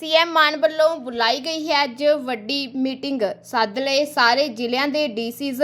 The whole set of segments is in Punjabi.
ਸੀਐਮ ਮਾਨ ਵੱਲੋਂ ਬੁਲਾਈ ਗਈ ਹੈ ਅੱਜ ਵੱਡੀ ਮੀਟਿੰਗ। ਸੱਦ ਲਏ ਸਾਰੇ ਜ਼ਿਲ੍ਹਿਆਂ ਦੇ ਡੀਸੀਜ਼।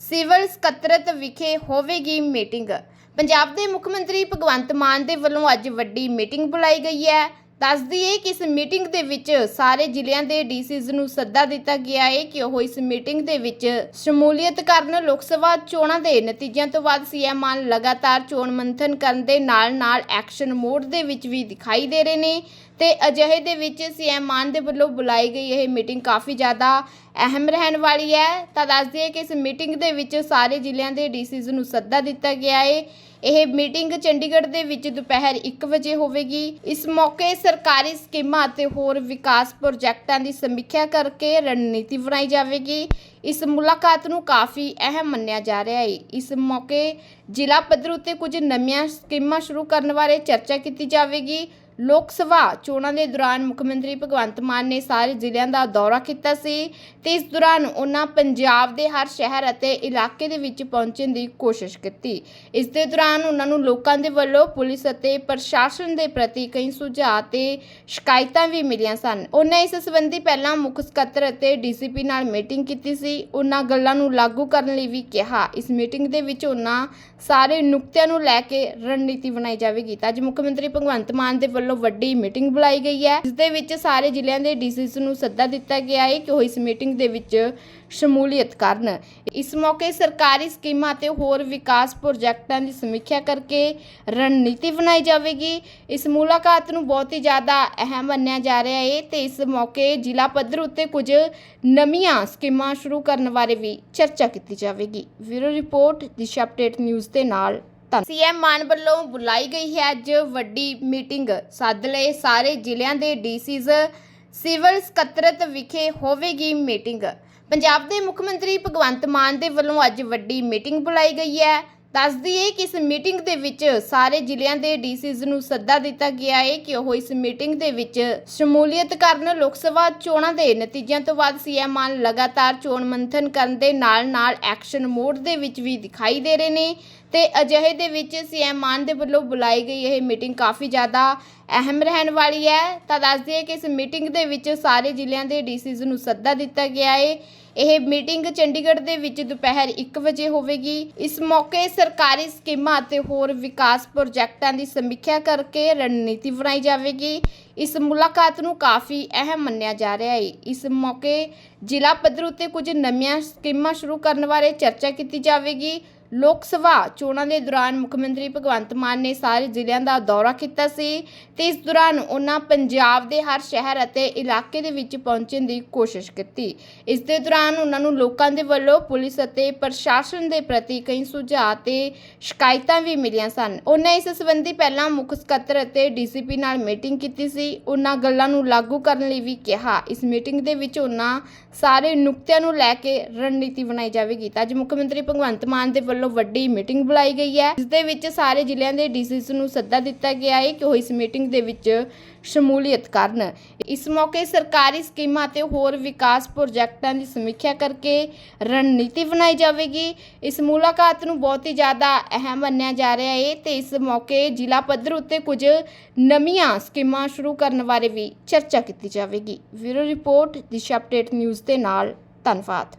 ਸਿਵਲ ਸਕੱਤਰਤ ਵਿਖੇ ਹੋਵੇਗੀ ਮੀਟਿੰਗ। ਪੰਜਾਬ ਦੇ ਮੁੱਖ ਮੰਤਰੀ ਭਗਵੰਤ ਮਾਨ ਦੇ ਵੱਲੋਂ ਅੱਜ ਵੱਡੀ ਮੀਟਿੰਗ ਬੁਲਾਈ ਗਈ ਹੈ। ਦੱਸ ਦਈਏ ਕਿ ਇਸ ਮੀਟਿੰਗ ਦੇ ਵਿੱਚ ਸਾਰੇ ਜ਼ਿਲ੍ਹਿਆਂ ਦੇ ਡੀਸੀਜ਼ ਨੂੰ ਸੱਦਾ ਦਿੱਤਾ ਗਿਆ ਹੈ ਕਿ ਉਹ ਇਸ ਮੀਟਿੰਗ ਦੇ ਵਿੱਚ ਸ਼ਮੂਲੀਅਤ ਕਰਨ, ਲੋਕ ਸਭਾ ਚੋਣਾਂ ਦੇ ਨਤੀਜਿਆਂ ਤੋਂ ਬਾਅਦ ਸੀਐਮ ਮਾਨ ਲਗਾਤਾਰ ਚੋਣ ਮੰਥਨ ਕਰਨ ਦੇ ਨਾਲ-ਨਾਲ ਐਕਸ਼ਨ ਮੋਡ ਦੇ ਵਿੱਚ ਵੀ ਦਿਖਾਈ ਦੇ ਰਹੇ ਨੇ। ਤੇ ਅਜਿਹੇ ਦੇ ਵਿੱਚ ਸੀਐਮ ਮਾਨ ਦੇ ਵੱਲੋਂ ਬੁਲਾਈ ਗਈ ਇਹ ਮੀਟਿੰਗ ਕਾਫੀ ਜ਼ਿਆਦਾ ਅਹਿਮ ਰਹਿਣ ਵਾਲੀ ਹੈ। ਤਾਂ ਦੱਸ ਦਈਏ ਕਿ ਇਸ ਮੀਟਿੰਗ ਦੇ ਵਿੱਚ ਸਾਰੇ ਜ਼ਿਲ੍ਹਿਆਂ ਦੇ ਡੀਸੀਜ਼ ਨੂੰ ਸੱਦਾ ਦਿੱਤਾ ਗਿਆ ਹੈ ਇਹ ਮੀਟਿੰਗ ਚੰਡੀਗੜ੍ਹ ਦੇ ਵਿੱਚ ਦੁਪਹਿਰ 1 ਵਜੇ ਹੋਵੇਗੀ। ਇਸ ਮੌਕੇ ਸਰਕਾਰੀ ਸਕੀਮਾਂ ਅਤੇ ਹੋਰ ਵਿਕਾਸ ਪ੍ਰੋਜੈਕਟਾਂ ਦੀ ਸਮੀਖਿਆ ਕਰਕੇ ਰਣਨੀਤੀ ਬਣਾਈ ਜਾਵੇਗੀ। ਇਸ ਮੁਲਾਕਾਤ ਨੂੰ ਕਾਫੀ ਅਹਿਮ ਮੰਨਿਆ ਜਾ ਰਿਹਾ ਹੈ ਇਸ ਮੌਕੇ ਜ਼ਿਲ੍ਹਾ ਪੱਧਰ ਉੱਤੇ ਕੁਝ ਨਵੀਆਂ ਸਕੀਮਾਂ ਸ਼ੁਰੂ ਕਰਨ ਬਾਰੇ ਚਰਚਾ ਕੀਤੀ ਜਾਵੇਗੀ। ਲੋਕ ਸਭਾ ਚੋਣਾਂ ਦੇ ਦੌਰਾਨ ਮੁੱਖ ਮੰਤਰੀ ਭਗਵੰਤ ਮਾਨ ਨੇ ਸਾਰੇ ਜ਼ਿਲ੍ਹਿਆਂ ਦਾ ਦੌਰਾ ਕੀਤਾ ਸੀ ਤੇ ਇਸ ਦੌਰਾਨ ਉਹਨਾਂ ਪੰਜਾਬ ਦੇ ਹਰ ਸ਼ਹਿਰ ਅਤੇ ਇਲਾਕੇ ਦੇ ਵਿੱਚ ਪਹੁੰਚਣ ਦੀ ਕੋਸ਼ਿਸ਼ ਕੀਤੀ। ਇਸ ਦੇ ਦੌਰਾਨ ਉਹਨਾਂ ਨੂੰ ਲੋਕਾਂ ਦੇ ਵੱਲੋਂ ਪੁਲਿਸ ਅਤੇ ਪ੍ਰਸ਼ਾਸਨ ਦੇ ਪ੍ਰਤੀ ਕਈ ਸੁਝਾਅ ਤੇ ਸ਼ਿਕਾਇਤਾਂ ਵੀ ਮਿਲੀਆਂ ਸਨ। ਉਹਨਾਂ ਇਸ ਸੰਬੰਧੀ ਪਹਿਲਾਂ ਮੁੱਖ ਸਕੱਤਰ ਅਤੇ ਡੀਸੀਪੀ ਨਾਲ ਮੀਟਿੰਗ ਕੀਤੀ ਸੀ। ਉਹਨਾਂ ਗੱਲਾਂ ਨੂੰ ਲਾਗੂ ਕਰਨ ਲਈ ਵੀ ਕਿਹਾ। ਇਸ ਮੀਟਿੰਗ ਦੇ ਵਿੱਚ ਉਹਨਾਂ ਸਾਰੇ ਨੁਕਤਿਆਂ ਨੂੰ ਲੈ ਕੇ ਰਣਨੀਤੀ ਬਣਾਈ ਜਾਵੇਗੀ। ਤਾਂ ਅੱਜ ਮੁੱਖ ਮੰਤਰੀ ਭਗਵੰਤ ਮਾਨ ਦੇ ਵੱਲੋਂ ਵੱਡੀ ਮੀਟਿੰਗ ਬੁਲਾਈ ਗਈ ਹੈ। ਇਸ ਦੇ ਵਿੱਚ ਸਾਰੇ ਜ਼ਿਲ੍ਹਿਆਂ ਦੇ ਡੀਸੀਸ ਨੂੰ ਸੱਦਾ ਦਿੱਤਾ ਗਿਆ ਹੈ ਕਿ ਉਹ ਇਸ ਮੀਟਿੰਗ ਦੇ ਵਿੱਚ ਸ਼ਮੂਲੀਅਤ ਕਰਨ। ਇਸ ਮੌਕੇ ਸਰਕਾਰੀ ਸਕੀਮਾਂ ਅਤੇ ਹੋਰ ਵਿਕਾਸ ਪ੍ਰੋਜੈਕਟਾਂ ਦੀ ਸਮੀਖਿਆ ਕਰਕੇ ਰਣਨੀਤੀ ਬਣਾਈ ਜਾਵੇਗੀ। ਇਸ ਮੁਲਾਕਾਤ ਨੂੰ ਬਹੁਤ ਹੀ ਜ਼ਿਆਦਾ ਅਹਿਮ ਮੰਨਿਆ ਜਾ ਰਿਹਾ ਹੈ ਤੇ ਇਸ ਮੌਕੇ ਜ਼ਿਲ੍ਹਾ ਪੱਧਰ ਉੱਤੇ ਕੁਝ ਨਵੀਆਂ ਸਕੀਮਾਂ ਸ਼ੁਰੂ ਕਰਨ ਬਾਰੇ ਵੀ ਚਰਚਾ ਕੀਤੀ ਜਾਵੇਗੀ। ਵੀਰੋ ਰਿਪੋਰਟ, ਦਿਸ਼ਾ ਅਪਡੇਟ ਨਿਊਜ਼ ਦੇ ਨਾਲ। ਸੀਐਮ ਮਾਨ ਵੱਲੋਂ ਬੁਲਾਈ ਗਈ ਹੈ ਅੱਜ ਵੱਡੀ ਮੀਟਿੰਗ। ਸੱਦ ਲਏ ਸਾਰੇ ਜ਼ਿਲ੍ਹਿਆਂ ਦੇ ਡੀਸੀਜ਼। ਸਿਵਲ ਸਕੱਤਰਤ ਵਿਖੇ ਹੋਵੇਗੀ ਮੀਟਿੰਗ। ਪੰਜਾਬ ਦੇ ਮੁੱਖ ਮੰਤਰੀ ਭਗਵੰਤ ਮਾਨ ਦੇ ਵੱਲੋਂ ਅੱਜ ਵੱਡੀ ਮੀਟਿੰਗ ਬੁਲਾਈ ਗਈ ਹੈ। ਦੱਸ ਦਈਏ ਕਿ ਇਸ ਮੀਟਿੰਗ ਦੇ ਵਿੱਚ ਸਾਰੇ ਜ਼ਿਲ੍ਹਿਆਂ ਦੇ ਡੀਸੀਜ਼ ਨੂੰ ਸੱਦਾ ਦਿੱਤਾ ਗਿਆ ਹੈ ਕਿ ਉਹ ਇਸ ਮੀਟਿੰਗ ਦੇ ਵਿੱਚ ਸ਼ਮੂਲੀਅਤ ਕਰਨ, ਲੋਕ ਸਭਾ ਚੋਣਾਂ ਦੇ ਨਤੀਜਿਆਂ ਤੋਂ ਬਾਅਦ ਸੀਐਮ ਮਾਨ ਲਗਾਤਾਰ ਚੋਣ ਮੰਥਨ ਕਰਨ ਦੇ ਨਾਲ-ਨਾਲ ਐਕਸ਼ਨ ਮੋਡ ਦੇ ਵਿੱਚ ਵੀ ਦਿਖਾਈ ਦੇ ਰਹੇ ਨੇ। ਤੇ ਅਜਿਹੇ ਦੇ ਵਿੱਚ ਸੀਐਮ ਮਾਨ ਦੇ ਵੱਲੋਂ ਬੁਲਾਈ ਗਈ ਇਹ ਮੀਟਿੰਗ ਕਾਫੀ ਜ਼ਿਆਦਾ ਅਹਿਮ ਰਹਿਣ ਵਾਲੀ ਹੈ। ਤਾਂ ਦੱਸ ਦਈਏ ਕਿ ਇਸ ਮੀਟਿੰਗ ਦੇ ਵਿੱਚ ਸਾਰੇ ਜ਼ਿਲ੍ਹਿਆਂ ਦੇ ਡੀਸੀਜ਼ ਨੂੰ ਸੱਦਾ ਦਿੱਤਾ ਗਿਆ ਹੈ ਇਹ ਮੀਟਿੰਗ ਚੰਡੀਗੜ੍ਹ ਦੇ ਵਿੱਚ ਦੁਪਹਿਰ 1 ਵਜੇ ਹੋਵੇਗੀ। ਇਸ ਮੌਕੇ ਸਰਕਾਰੀ ਸਕੀਮਾਂ ਅਤੇ ਹੋਰ ਵਿਕਾਸ ਪ੍ਰੋਜੈਕਟਾਂ ਦੀ ਸਮੀਖਿਆ ਕਰਕੇ ਰਣਨੀਤੀ ਬਣਾਈ ਜਾਵੇਗੀ। ਇਸ ਮੁਲਾਕਾਤ ਨੂੰ ਕਾਫੀ ਅਹਿਮ ਮੰਨਿਆ ਜਾ ਰਿਹਾ ਹੈ। ਇਸ ਮੌਕੇ ਜ਼ਿਲ੍ਹਾ ਪੱਧਰ ਉੱਤੇ ਕੁਝ ਨਵੀਆਂ ਸਕੀਮਾਂ ਸ਼ੁਰੂ ਕਰਨ ਬਾਰੇ ਚਰਚਾ ਕੀਤੀ ਜਾਵੇਗੀ। ਲੋਕ ਸਭਾ ਚੋਣਾਂ ਦੇ ਦੌਰਾਨ ਮੁੱਖ ਮੰਤਰੀ ਭਗਵੰਤ ਮਾਨ ਨੇ ਸਾਰੇ ਜ਼ਿਲ੍ਹਿਆਂ ਦਾ ਦੌਰਾ ਕੀਤਾ ਸੀ ਤੇ ਇਸ ਦੌਰਾਨ ਉਹਨਾਂ ਪੰਜਾਬ ਦੇ ਹਰ ਸ਼ਹਿਰ ਅਤੇ ਇਲਾਕੇ ਦੇ ਵਿੱਚ ਪਹੁੰਚਣ ਦੀ ਕੋਸ਼ਿਸ਼ ਕੀਤੀ। ਇਸ ਦੇ ਦੌਰਾਨ ਉਹਨਾਂ ਨੂੰ ਲੋਕਾਂ ਦੇ ਵੱਲੋਂ ਪੁਲਿਸ ਅਤੇ ਪ੍ਰਸ਼ਾਸਨ ਦੇ ਪ੍ਰਤੀ ਕਈ ਸੁਝਾਅ ਤੇ ਸ਼ਿਕਾਇਤਾਂ ਵੀ ਮਿਲੀਆਂ ਸਨ। ਉਹਨਾਂ ਇਸ ਸੰਬੰਧੀ ਪਹਿਲਾਂ ਮੁੱਖ ਸਕੱਤਰ ਅਤੇ ਡੀਸੀਪੀ ਨਾਲ ਮੀਟਿੰਗ ਕੀਤੀ ਸੀ। ਉਹਨਾਂ ਗੱਲਾਂ ਨੂੰ ਲਾਗੂ ਕਰਨ ਲਈ ਵੀ ਕਿਹਾ। ਇਸ ਮੀਟਿੰਗ ਦੇ ਵਿੱਚ ਉਹਨਾਂ ਸਾਰੇ ਨੁਕਤਿਆਂ ਨੂੰ ਲੈ ਕੇ ਰਣਨੀਤੀ ਬਣਾਈ ਜਾਵੇਗੀ। ਤਾਂ ਅੱਜ ਮੁੱਖ ਮੰਤਰੀ ਭਗਵੰਤ ਮਾਨ ਦੇ ਵੱਲੋਂ ਵੱਡੀ ਮੀਟਿੰਗ ਬੁਲਾਈ ਗਈ ਹੈ। ਜਿਸ ਦੇ ਵਿੱਚ ਸਾਰੇ ਜ਼ਿਲ੍ਹਿਆਂ ਦੇ ਡੀਸੀਸ ਨੂੰ ਸੱਦਾ ਦਿੱਤਾ ਗਿਆ ਹੈ ਕਿ ਉਹ ਇਸ ਮੀਟਿੰਗ ਦੇ ਵਿੱਚ ਸ਼ਮੂਲੀਅਤ ਕਰਨ। ਇਸ ਮੌਕੇ ਸਰਕਾਰੀ ਸਕੀਮਾਂ ਅਤੇ ਹੋਰ ਵਿਕਾਸ ਪ੍ਰੋਜੈਕਟਾਂ ਦੀ ਸਮੀਖਿਆ ਕਰਕੇ ਰਣਨੀਤੀ ਬਣਾਈ ਜਾਵੇਗੀ। ਇਸ ਮੁਲਾਕਾਤ ਨੂੰ ਬਹੁਤ ਹੀ ਜ਼ਿਆਦਾ ਅਹਿਮ ਮੰਨਿਆ ਜਾ ਰਿਹਾ ਹੈ ਤੇ ਇਸ ਮੌਕੇ ਜ਼ਿਲ੍ਹਾ ਪੱਧਰ ਉੱਤੇ ਕੁਝ ਨਵੀਆਂ ਸਕੀਮਾਂ ਸ਼ੁਰੂ ਕਰਨ ਬਾਰੇ ਵੀ ਚਰਚਾ ਕੀਤੀ ਜਾਵੇਗੀ। ਵੀਰੋ ਰਿਪੋਰਟ ਦਿਸ਼ਾ ਅਪਡੇਟ ਨਿਊਜ਼ ਦੇ ਨਾਲ। ਧੰਨਵਾਦ।